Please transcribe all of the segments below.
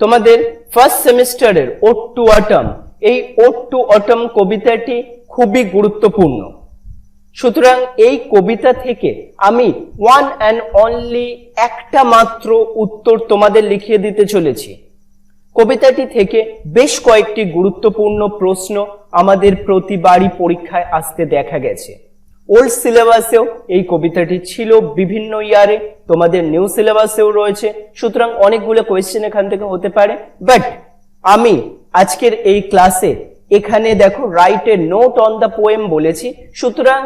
তোমাদের ফার্স্ট সেমিস্টারের ওট to autumn এই ওট টু অটম কবিতাটি খুবই গুরুত্বপূর্ণ। সুতরাং এই কবিতা থেকে আমি ওয়ান অ্যান্ড অনলি একটা মাত্র উত্তর তোমাদের লিখিয়ে দিতে চলেছি। কবিতাটি থেকে বেশ কয়েকটি গুরুত্বপূর্ণ প্রশ্ন আমাদের প্রতিবারই পরীক্ষায় আসতে দেখা গেছে। ওল্ড সিলেবাসেও এই কবিতাটি ছিল বিভিন্ন ইয়ারে, তোমাদের নিউ সিলেবাসেও রয়েছে। সুতরাং অনেকগুলো কোয়েশ্চেন এখান থেকে হতে পারে। বাট আমি আজকের এই ক্লাসে এখানে দেখো write a note on the poem বলেছি। সুতরাং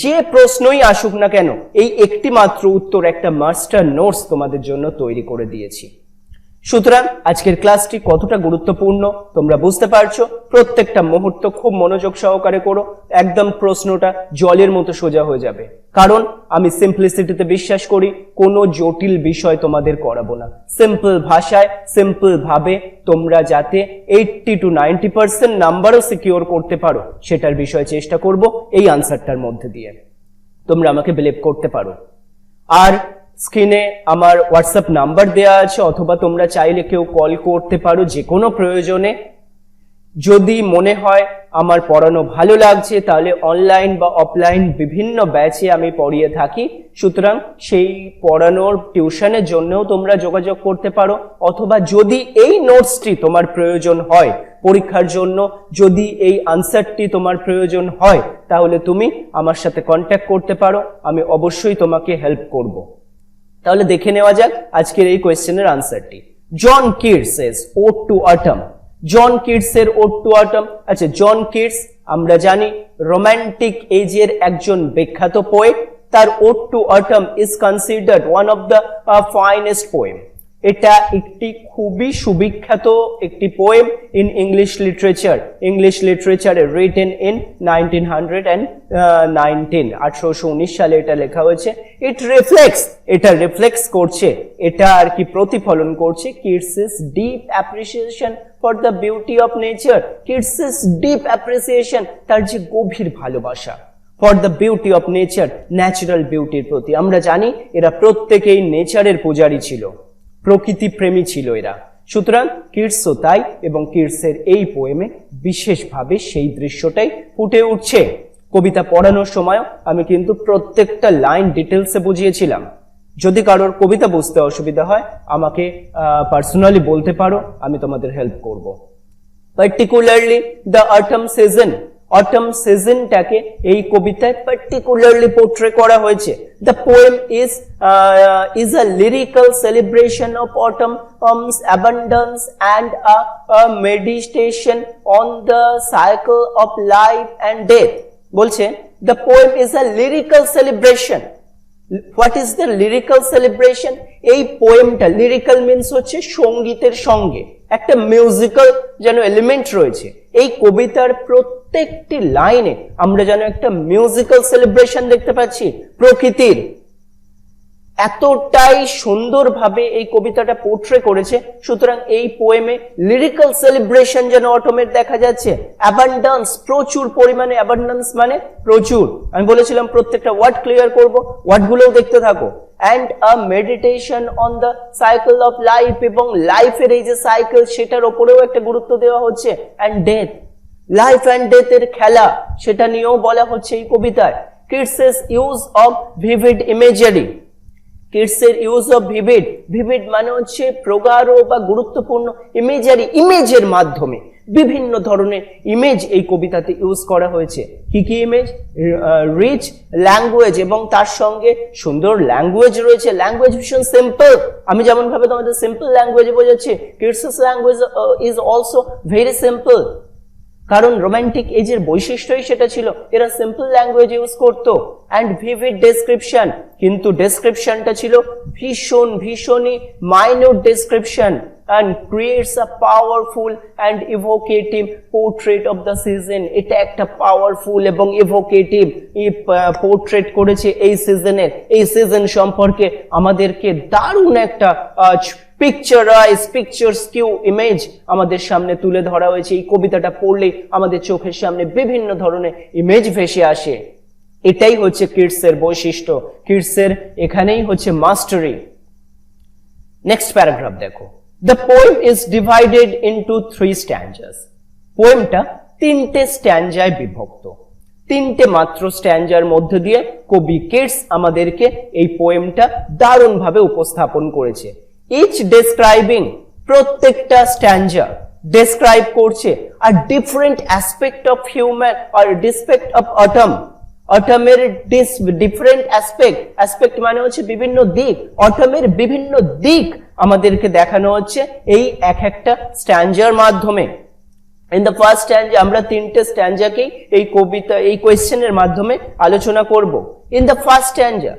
যে প্রশ্নই আসুক না কেন, এই একটি মাত্র উত্তর একটা মাস্টার নোটস তোমাদের জন্য তৈরি করে দিয়েছি। সুতরাং আজকের ক্লাসটি কতটা গুরুত্বপূর্ণ তোমরা বুঝতে পারছ? প্রত্যেকটা মুহূর্ত খুব মনোযোগ সহকারে করো। একদম প্রশ্নটা জলের মতো সোজা হয়ে যাবে। কারণ আমি সিম্পলিসিটিতে বিশ্বাস করি, কোনো জটিল বিষয় তোমাদের করাবো না। সিম্পল ভাষায় সিম্পল ভাবে তোমরা যাতে এইটটি টু নাইনটি পার্সেন্ট নাম্বারও সিকিওর করতে পারো। সেটার বিষয়ে চেষ্টা করব এই আনসারটার মধ্যে দিয়ে। তোমরা আমাকে বিলিভ করতে পারো। আর স্ক্রিনে আমার হোয়াটসঅ্যাপ নাম্বার দেওয়া আছে, অথবা তোমরা চাইলে কেউ কল করতে পারো যে কোনো প্রয়োজনে। যদি মনে হয় আমার পড়ানো ভালো লাগছে, তাহলে অনলাইন বা অফলাইন বিভিন্ন ব্যাচে আমি পড়িয়ে থাকি। সুতরাং সেই পড়ানোর টিউশনের জন্যও তোমরা যোগাযোগ করতে পারো, অথবা যদি এই নোটসটি তোমার প্রয়োজন হয় পরীক্ষার জন্য, যদি এই আনসারটি তোমার প্রয়োজন হয়, তাহলে তুমি আমার সাথে কন্ট্যাক্ট করতে পারো। আমি অবশ্যই তোমাকে হেল্প করব। তাহলে দেখে নেওয়া যাক আজকের এই কোয়েশ্চেনের আনসারটি। John Keats S ode to autumn John Keats এর ওট টু অটম আচ্ছা জন কিডস আমরা জানি রোমান্টিক এজের একজন বিখ্যাত পোয়েট তার ode to autumn is considered one of the finest poem এটা একটি খুবই সুবিখ্যাত একটি poem in English literature English লিটারেচারে written in nineteen hundred and nineteen আঠারোশো উনিশ সালে এটা লেখা হয়েছে। ইট রিফ্লেক্স এটা রিফ্লেক্স করছে। এটা আর কি প্রতিফলন করছে। Keats's deep appreciation for the beauty of nature Keats's deep appreciation তার যে গভীর ভালোবাসা for the beauty of nature natural বিউটির প্রতি। আমরা জানি, এরা প্রত্যেকেই নেচারের পূজারী ছিল। প্রকৃতি প্রেমী ছিল এরা। সুতরাং কিডসও তাই এবং কিডসের এই পোয়েমে বিশেষভাবে সেই দৃশ্যটাই ফুটে উঠছে। কবিতা পড়ানোর সময় আমি কিন্তু প্রত্যেকটা লাইন ডিটেলসে বুঝিয়েছিলাম। যদি কারোর কবিতা বুঝতে অসুবিধা হয়, আমাকে পার্সোনালি বলতে পারো, আমি তোমাদের হেল্প করব। Particularly the autumn season autumn সিজনটাকে এই কবিতায় পার্টিকুলারলি পোর্ট্রে করা হয়েছে। The poem is is a lyrical celebration of autumn abundance and a meditation on the cycle of life and death বলছে the poem is a lyrical celebration what is the lyrical celebration এই পোয়েমটা lyrical means হচ্ছে সঙ্গীতের সঙ্গে। একটা musical যেন element রয়েছে। এই কবিতার প্রত্যেকটি লাইনে আমরা যেন একটা মিউজিক্যাল সেলিব্রেশন দেখতে পাচ্ছি, প্রকৃতির। এতটাই সুন্দরভাবে এই কবিতাটা পোর্ট্রে করেছে, সুতরাং এই পোয়েমে লিরিক্যাল সেলিব্রেশন যেন অটোমেট দেখা যাচ্ছে। অ্যাবান্ডান্স প্রচুর পরিমাণে অ্যাবান্ডান্স মানে প্রচুর। আমি বলেছিলাম প্রত্যেকটা ওয়ার্ড ক্লিয়ার করব ওয়ার্ডগুলোও দেখতে থাকো। And a meditation on the cycle of life এবং লাইফের এই যে সাইকেল সেটার ওপরেও একটা গুরুত্ব দেওয়া হচ্ছে অ্যান্ড ডেথ লাইফ অ্যান্ড ডেথের খেলা, সেটা নিয়েও বলা হচ্ছে এই কবিতায়। Keats's use of vivid imagery কিডসের use of vivid vivid মানে হচ্ছে প্রগাঢ় বা গুরুত্বপূর্ণ ইমেজারি ইমেজের মাধ্যমে বিভিন্ন ধরনের ইমেজ এই কবিতাতে ইউজ করা হয়েছে। কি কি ইমেজ রিচ ল্যাঙ্গুয়েজ এবং তার সঙ্গে সুন্দর ল্যাঙ্গুয়েজ রয়েছে। ল্যাঙ্গুয়েজ ভীষণ সিম্পল আমি যেমন ভাবে তোমাদের সিম্পল ল্যাঙ্গুয়েজে বোঝাচ্ছি Keats's language is also very simple কারণ রোম্যান্টিক এজের বৈশিষ্ট্যই সেটা ছিল। এরা সিম্পল ল্যাঙ্গুয়েজ ইউজ করতো অ্যান্ড ভিভিড ডেসক্রিপশন কিন্তু ডেসক্রিপশনটা ছিল ভীষণ, ভীষণই minor description and creates a powerful and evocative portrait of the season. এটা একটা পাওয়ারফুল এবং ইভোকেটিভ পোর্ট্রেট করেছে এই সিজনের এই সিজন সম্পর্কে আমাদেরকে দারুণ একটা পিকচারাইজ পিকচার স্কিউ ইমেজ আমাদের সামনে তুলে ধরা হয়েছে। এই কবিতাটা পড়লেই আমাদের চোখের সামনে বিভিন্ন ধরনের ইমেজ ভেসে আসে। এটাই হচ্ছে কিডসের বৈশিষ্ট্য। কিডসের এখানেই হচ্ছে মাস্টারি। নেক্সট প্যারাগ্রাফ দেখো। The poem is divided into three stanzas পোয়েমটা তিনটে স্ট্যান্ডায় বিভক্ত। তিনটে মাত্র স্ট্যান্ডার মধ্য দিয়ে কবি কেটস আমাদেরকে এই পোয়েমটা দারুণভাবে উপস্থাপন করেছে। ইচ ডেসক্রাইবিং প্রত্যেকটা স্ট্যান্ডার ডেসক্রাইব করছে আর ডিফারেন্ট অ্যাসপেক্ট অফ হিউম্যান আর ডিসপেক্ট অফ অটম অটমের ডিস ডিফারেন্ট অ্যাসপেক্ট অ্যাসপেক্ট মানে হচ্ছে বিভিন্ন দিক, অটমের বিভিন্ন দিক আমাদেরকে দেখানো হচ্ছে এই এক একটা স্ট্যান্ডার মাধ্যমে। ইন দ্য ফার্স্ট স্ট্যান্ড আমরা তিনটে স্ট্যান্ডাকেই এই কবিতা, এই কোয়েশ্চেনের মাধ্যমে আলোচনা করব। ইন দ্য ফার্স্ট স্ট্যান্ডা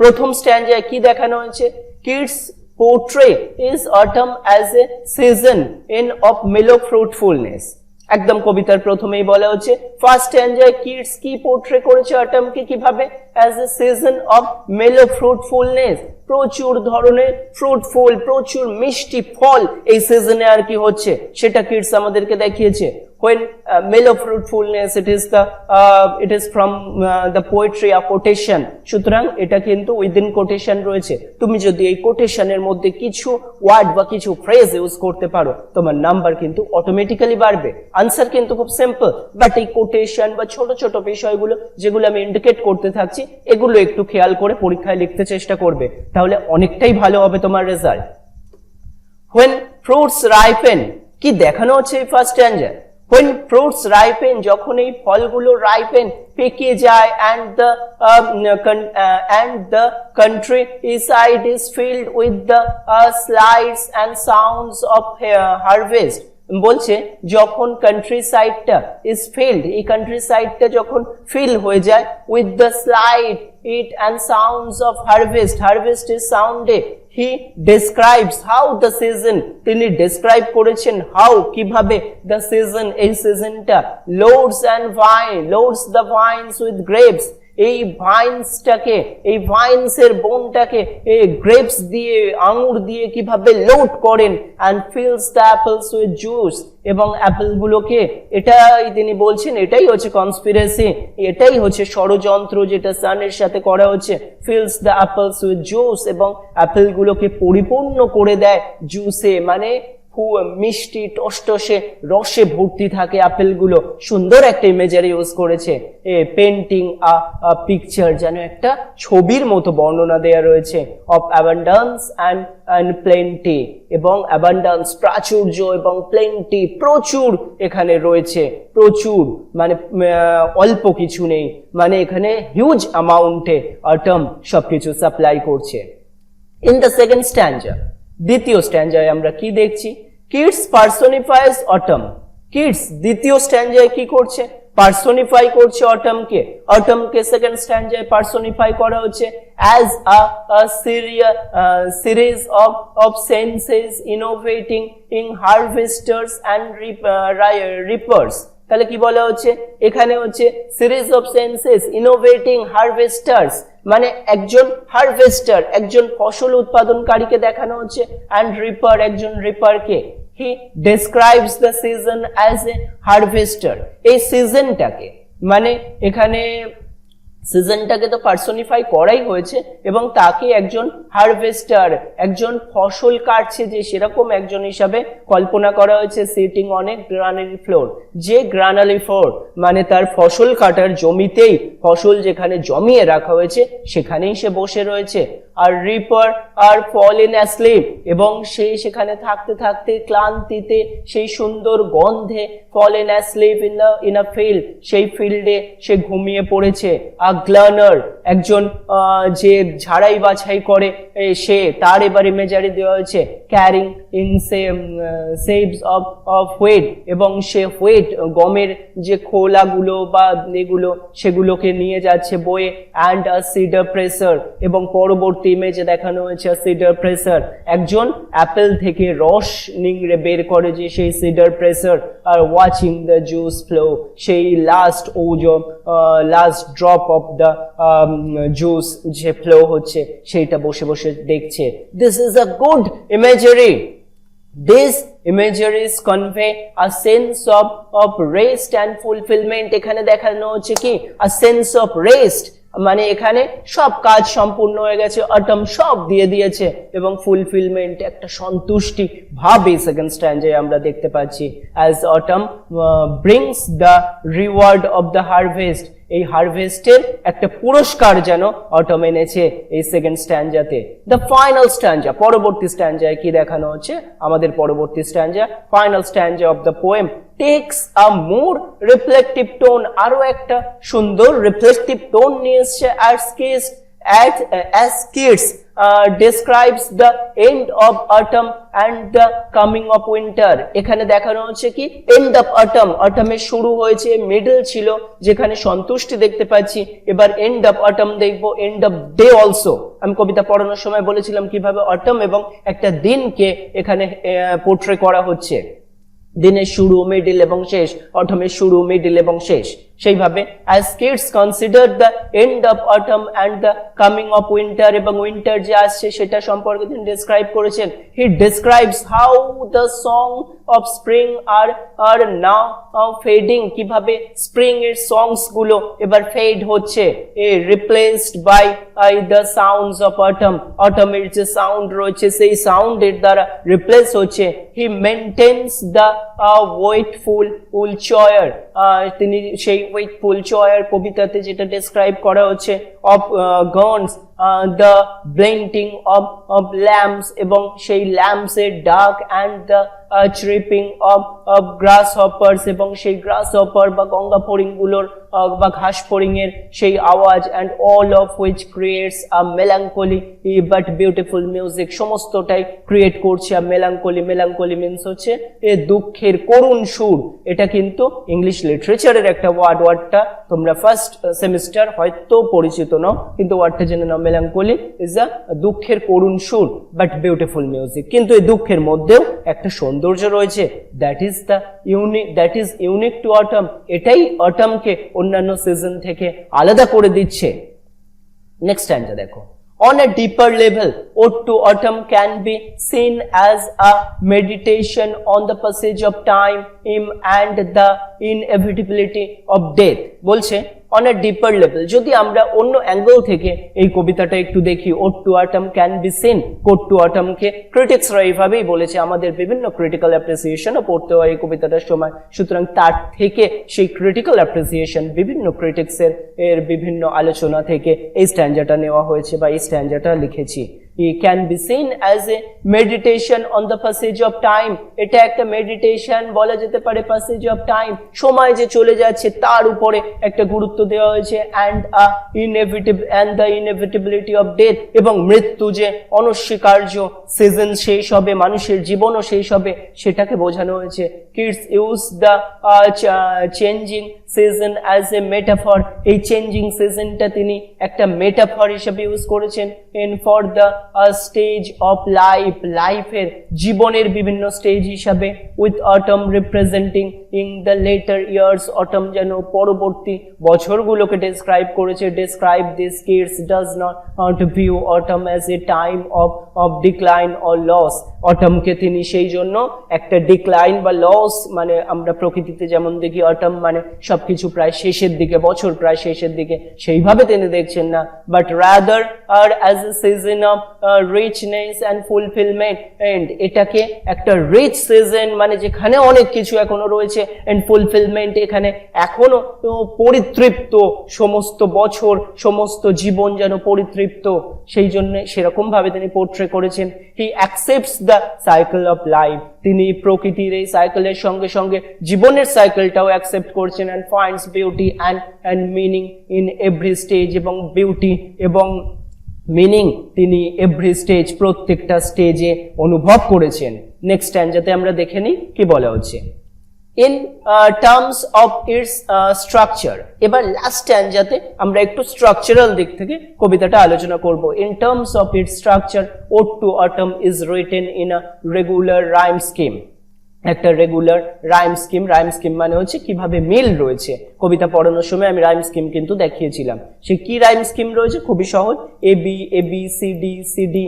প্রথম স্ট্যান্ডায় কি দেখানো হয়েছে? Keats portray is autumn as a season in of mellow fruitfulness একদম কবিতার প্রথমেই বলা হচ্ছে ফার্স্ট এনজয় কিডস কি পোর্ট্রে করেছে অটমকে কীভাবে? As a season of mellow ফ্রুটফুলনেস প্রচুর ধরনের ফ্রুটফুল প্রচুর মিষ্টি ফল এই সিজনে আর কি হচ্ছে? সেটা কিডস আমাদেরকে দেখিয়েছে। When uh, mellow fruitfulness it is the uh, it is from uh, the poetry of quotation. সুতরাং এটা কিন্তু উইদিন কোটেশন রয়েছে। তুমি যদি এই কোটেশনের মধ্যে কিছু ওয়ার্ড বা কিছু ফ্রেজ ইউজ করতে পারো তোমার নাম্বার কিন্তু অটোমেটিক্যালি বাড়বে। আনসার কিন্তু খুব সিম্পল বাট এই কোটেশন বা ছোট ছোট বিষয়গুলো যেগুলো আমি ইন্ডিকেট করতে থাকছি এগুলো একটু খেয়াল করে পরীক্ষায় লিখতে চেষ্টা করবে। তাহলে অনেকটাই ভালো হবে তোমার রেজাল্ট when fruits ripen কি দেখানো হচ্ছে এই first stanza when fruits ripen যখন এই ফলগুলো ripen পেকে যায় and the um, uh, and the country side is filled with the uh, slides and sounds of uh, harvest বলছে যখন কান্ট্রি সাইডটা ইজ ফিল্ড এই কান্ট্রি সাইডটা যখন ফিল হয়ে যায় with the slide it and sounds of harvest harvest is সাউন্ডে he describes how the season তিনি describe করেছেন হাউ কিভাবে দ্য সিজন এই সিজনটা loads and vine loads the vines with grapes এই ভাইন্সটাকে এই ভাইন্সের বোনটাকে এই গ্রেপস দিয়ে, আঙুর দিয়ে কীভাবে লোড করেন and fills the apples with juice এবং অ্যাপেলগুলোকে এটাই তিনি বলছেন, এটাই হচ্ছে কনস্পিরেসি এটাই হচ্ছে ষড়যন্ত্র যেটা সানের সাথে করা হচ্ছে fills the apples with juice এবং অ্যাপেলগুলোকে পরিপূর্ণ করে দেয় জুসে মানে মিষ্টি, টসটসে রসে ভর্তি থাকে আপেলগুলো। সুন্দর একটা ইমেজারি ইউজ করেছে। এ পেন্টিং আ পিকচার যেন একটা ছবির মতো বর্ণনা দেয়া রয়েছে। Of abundance and and plenty এবং অ্যাবান্ডান্স প্রাচুর্য এবং প্লেন্টি প্রচুর এখানে রয়েছে। প্রচুর মানে অল্প কিছু নেই। মানে এখানে হিউজ অ্যামাউন্টে অটম সবকিছু সাপ্লাই করছে। ইন দ্য সেকেন্ড স্ট্যান্ডার দ্বিতীয় স্ট্যান্ডায় আমরা কি দেখছি? কিডস পার্সোনিফাইজ অটম কিডস দ্বিতীয় স্ট্যান্ডায় কি করছে? পার্সোনিফাই করছে অটমকে অটমকে সেকেন্ড স্ট্যান্ডায় পার্সোনিফাই করা হচ্ছে as a series series of of senses innovating in harvesters and reapers তাহলে কি বলা হচ্ছে? এখানে হচ্ছে series of senses innovating harvesters মানে একজন হারভেস্টার একজন ফসল উৎপাদনকারীকে দেখানো হচ্ছে অ্যান্ড রিপার একজন রিপারকে he describes the season as a harvester এই সিজনটাকে মানে এখানে সিজনটাকে তো পার্সোনিফাই করাই হয়েছে এবং তাকে একজন হারভেস্টার একজন ফসল কাটছে যে সেরকম একজন হিসাবে কল্পনা করা হয়েছে সিটিং অনেক গ্রানারি ফ্লোর যে গ্রানারি ফ্লোর মানে তার ফসল কাটার জমিতেই, ফসল যেখানে জমিয়ে রাখা হয়েছে, সেখানেই সে বসে রয়েছে। আর রিপার আর ফল ইন অ্যাসলিপ এবং সে সেখানে থাকতে থাকতে ক্লান্তিতে সেই সুন্দর গন্ধে fall in asleep in the in a field সেই ফিল্ডে সে ঘুমিয়ে পড়েছে। আ গ্লানার একজন যে ঝাড়াই বাছাই করে সে তার এবার ইমেজারি দেওয়া হয়েছে ক্যারিং ইন সে সেভস অফ অফ ওয়েট এবং সে ওয়েট গমের যে খোলাগুলো বা এগুলো সেগুলোকে নিয়ে যাচ্ছে বয়ে অ্যান্ড আ সিডার প্রেসার এবং পরবর্তী ইমেজে দেখানো হয়েছে সিডার প্রেসার একজন অ্যাপেল থেকে রস নিংড়ে বের করে যে সেই সিডার প্রেসার আর ওয়াচিং দ্য জুস ফ্লো সেই last ooze last drop of the juice যে ফ্লো হচ্ছে সেইটা বসে বসে দেখছে। This is a good imagery These imageries convey a sense of, of rest and fulfillment এখানে দেখানো হচ্ছে কি? A সেন্স অফ rest মানে এখানে সব কাজ সম্পূর্ণ হয়ে গেছে অটম সব দিয়ে দিয়েছে এবং ফুলফিলমেন্ট একটা সন্তুষ্টি ভাব এই সেকেন্ড স্ট্যান্ডে আমরা দেখতে পাচ্ছি। As autumn brings the reward of the harvest এই হারভেস্টের একটা পুরস্কার যেন অটম এনেছে এই সেকেন্ড স্ট্যান্ডাতে দ্য ফাইনাল স্ট্যান্ডা পরবর্তী স্ট্যান্ডায় কি দেখানো হচ্ছে? আমাদের পরবর্তী stanza final stanza of the poem takes a more reflective tone আরও একটা সুন্দর রিফ্লেকটিভ টোন নিয়ে এসছে আর Keats at uh, describes the end of autumn and the coming of winter. এখানে দেখানো হচ্ছে কি? Of autumn. Autumn এর শুরু হয়েছে মিডল ছিল, যেখানে সন্তুষ্টি দেখতে পাচ্ছি। এবার end of autumn দেখব, end of day also. আমি কবিতা পড়ানোর সময় বলেছিলাম কীভাবে autumn এবং একটা দিনকে এখানে পোর্ট্রে করা হচ্ছে। দিনের শুরু মিডিল এবং শেষ। অটমের শুরু মিডিল এবং শেষ। সেইভাবে as kids consider the end of autumn and the coming of winter এবং উইন্টার যে আসছে সেটা সম্পর্কে তিনি ডিসক্রাইব করেছেন। He describes how the song of spring are are now fading কীভাবে স্প্রিং এর সংসগুলো এবার ফেড হচ্ছে? A replaced by the sounds of autumn অটমের যে সাউন্ড রয়েছে, সেই সাউন্ডের দ্বারা রিপ্লেস হচ্ছে। হি মেনটেন্স দ্য ওয়েটফুল উল চয়ার তিনি সেই ওয়েটফুল চয়ার কবিতাতে যেটা ডেসক্রাইব করা হচ্ছে of guns the blinking of of lamps এবং সেই ল্যাম্পসের dark and the tripping of of grasshoppers এবং সেই গ্রাস হপার বা গঙ্গা ফড়িংগুলোর বা ঘাস ফড়িং এর সেই আওয়াজ and all of which creates a melancholy but beautiful music সমস্তটাই ক্রিয়েট করছে আ মেলাঙ্কলি মেলাঙ্কলি মিনস হচ্ছে এ দুঃখের করুণ সুর। এটা কিন্তু ইংলিশ লিটারেচারের একটা ওয়ার্ড ওয়ার্ডটা তোমরা ফার্স্ট সেমিস্টার হয়তো পরিচিত নও, কিন্তু ওয়ার্ডটা জেনে নাও। মেলাঙ্কলি ইজ আ দুঃখের করুণ সুর বাট বিউটিফুল মিউজিক কিন্তু এই দুঃখের মধ্যেও একটা সৌন্দর্য রয়েছে। That is the unique that is unique to autumn এটাই অটমকে অন্যান্য সিজন থেকে আলাদা করে দিচ্ছে নেক্সট টাইমটা দেখো On a deeper level, Ode to Autumn can be seen as a meditation on the passage of time im, and the inevitability of death. বলছে on a deeper level. যদি আমরা অন্য অ্যাঙ্গেল থেকে এই কবিতাটা একটু দেখি ode to autumn can be seen coat to আটমকে ক্রিটিক্সরা এইভাবেই বলেছে, আমাদের বিভিন্ন ক্রিটিক্যাল অ্যাপ্রিসিয়েশনও পড়তে হয় এই কবিতাটার সময়। সুতরাং তার থেকে সেই ক্রিটিক্যাল অ্যাপ্রিসিয়েশন বিভিন্ন ক্রিটিক্সের এর বিভিন্ন আলোচনা থেকে এই স্ট্যান্ডাটা নেওয়া হয়েছে বা এই স্ট্যান্ডাটা লিখেছি। Can be seen as a meditation on the passage of time এটা একটা মেডিটেশন বলা যেতে পারে পাসেজ অফ টাইম সময় যে চলে যাচ্ছে তার উপরে একটা গুরুত্ব দেওয়া হয়েছে and a inevitable and the inevitability of death এবং মৃত্যু যে অনস্বীকার্য সিজন শেষ হবে, মানুষের জীবনও শেষ হবে, সেটাকে বোঝানো হয়েছে। Keats use the changing season as a metaphor এই চেঞ্জিং সিজনটা তিনি একটা মেটাফর হিসেবে ইউজ করেছেন। In for the stage of life লাইফের জীবনের বিভিন্ন স্টেজ হিসাবে with autumn representing in the later years autumn যেন পরবর্তী বছরগুলোকে ডেসক্রাইব করেছে describe this Keats does not view autumn as a time of of decline or loss অটমকে তিনি সেই জন্য একটা ডিক্লাইন বা লস মানে আমরা প্রকৃতিতে যেমন দেখি অটম মানে সবকিছু প্রায় শেষের দিকে, বছর প্রায় শেষের দিকে, সেইভাবে তিনি দেখছেন না but rather R as a season of richness and fulfilment and এটাকে একটা রিচ সিজন মানে যেখানে অনেক কিছু এখনও রয়েছে এন্ড ফুলফিলমেন্ট এখানে এখনও পরিতৃপ্ত সমস্ত বছর, সমস্ত জীবন যেন পরিতৃপ্ত। সেই জন্য সেরকম ভাবে তিনি পোর্ট্রে করেছেন। He accepts the cycle of life তিনি প্রকৃতির এই সাইকেলের সঙ্গে সঙ্গে জীবনের সাইকেলটাও অ্যাকসেপ্ট করছেন and finds beauty and and meaning in every stage এবং বিউটি এবং মিনিং তিনি এভরি স্টেজ প্রত্যেকটা স্টেজে অনুভব করেছেন। নেক্সট যাতে আমরা দেখে নিই কি বলা হচ্ছে। In terms of its structure এবার লাস্ট যাতে আমরা একটু স্ট্রাকচারাল দিক থেকে কবিতাটা আলোচনা করব। In terms of its structure ode to autumn is written in a regular rhyme scheme একটা regular rhyme scheme rhyme scheme মানে হচ্ছে কীভাবে মিল রয়েছে। কবিতা পড়ানোর সময় আমি রাইম স্কিম কিন্তু দেখিয়েছিলাম। সে কি রাইম স্কিম রয়েছে? খুবই সহজ। A B A B C D C D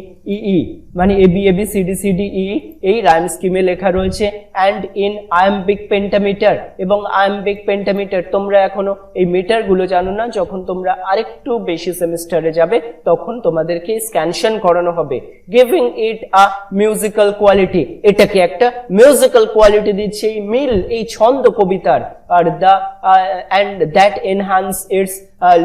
E মানে A B A B C D C D E এই রাইম স্কিমে লেখা রয়েছে অ্যান্ড ইন আয়াম্বিক পেন্টামিটার এবং আয়াম্বিক পেন্টামিটার তোমরা এখনও এই মিটারগুলো জানো না। যখন তোমরা আরেকটু বেশি সেমিস্টারে যাবে, তখন তোমাদেরকে স্ক্যানশন করানো হবে। Giving it a musical quality এটাকে একটা মিউজিক্যাল কোয়ালিটি দিচ্ছে এই মিল, এই ছন্দ কবিতার। আর the and that enhance its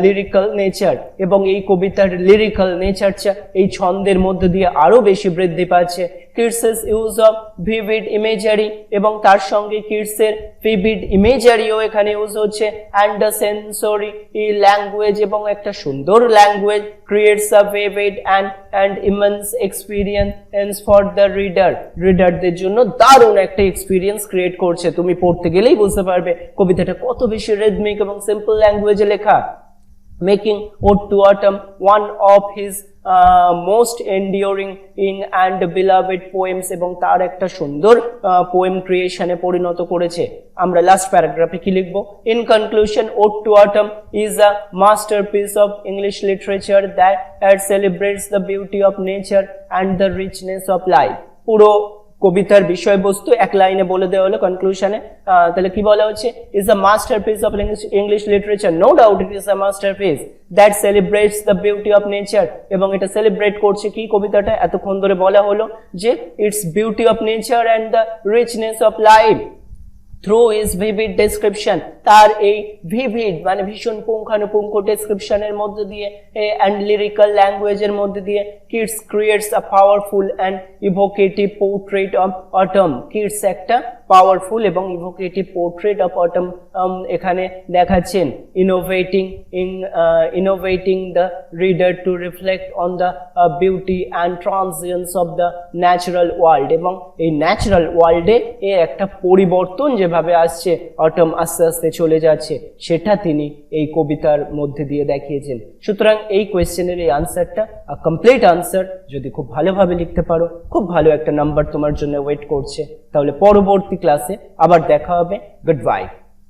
lyrical nature এবং এই কবিতার লিরিক্যাল নেচারটা এই ছন্দের মধ্যে দিয়ে আরও বেশি বৃদ্ধি পাচ্ছে। Keats's use of vivid imagery এবং তার সঙ্গে কিডসের ভিভিড ইমেজারিও এখানে ইউজ হচ্ছে। অ্যান্ড দ্য সেন্সরি ল্যাঙ্গুয়েজ এবং একটা সুন্দর language creates a vivid and and immense experience for the reader রিডারদের জন্য দারুণ একটা এক্সপিরিয়েন্স ক্রিয়েট করছে। তুমি পড়তে গেলেই বুঝতে পারবে কবিতাটা কত বেশি রেদমিক এবং সিম্পল ল্যাঙ্গুয়েজে লেখা। Making Ode to Autumn one of his uh, most enduring in and beloved poems এবং তার একটা সুন্দর পোয়েম ক্রিয়েশনে পরিণত করেছে। আমরা লাস্ট প্যারাগ্রাফে কি লিখব? In conclusion ode to autumn is a masterpiece of English literature that celebrates the beauty of nature and the richness of life পুরো কবিতার বিষয়বস্তু এক লাইনে বলে দেওয়া হলো কনক্লুশনে তাহলে কি বলা হচ্ছে? Is a masterpiece of English literature no doubt it is a masterpiece that celebrates the beauty of nature এবং এটা সেলিব্রেট করছে কি কবিতাটা? এতক্ষণ ধরে বলা হলো যে its beauty of nature and the richness of life through his vivid description তার এই ভিভিড মানে ভীষণ পুঙ্খানুপুঙ্খ ডেসক্রিপশনের মধ্যে দিয়ে অ্যান্ড লিরিক্যাল ল্যাঙ্গুয়েজের মধ্যে দিয়ে Keats creates a powerful and evocative portrait of autumn Keats একটা পাওয়ারফুল এবং ইভোকেটিভ পোর্ট্রেট অফ অটম এখানে দেখাচ্ছেন। Innovating in innovating the reader to reflect on the beauty and transience of the natural world এবং এই natural ওয়ার্ল্ডে এ একটা পরিবর্তন যেভাবে আসছে, অটম আস্তে আস্তে চলে যাচ্ছে, সেটা তিনি এই কবিতার মধ্যে দিয়ে দেখিয়েছেন। সুতরাং এই কোয়েশ্চেনের এই আনসারটা কমপ্লিট আনসার, যদি খুব ভালোভাবে লিখতে পারো, খুব ভালো একটা নাম্বার তোমার জন্য ওয়েট করছে। তাহলে পরবর্তী ক্লাসে আবার দেখা হবে। Good bye.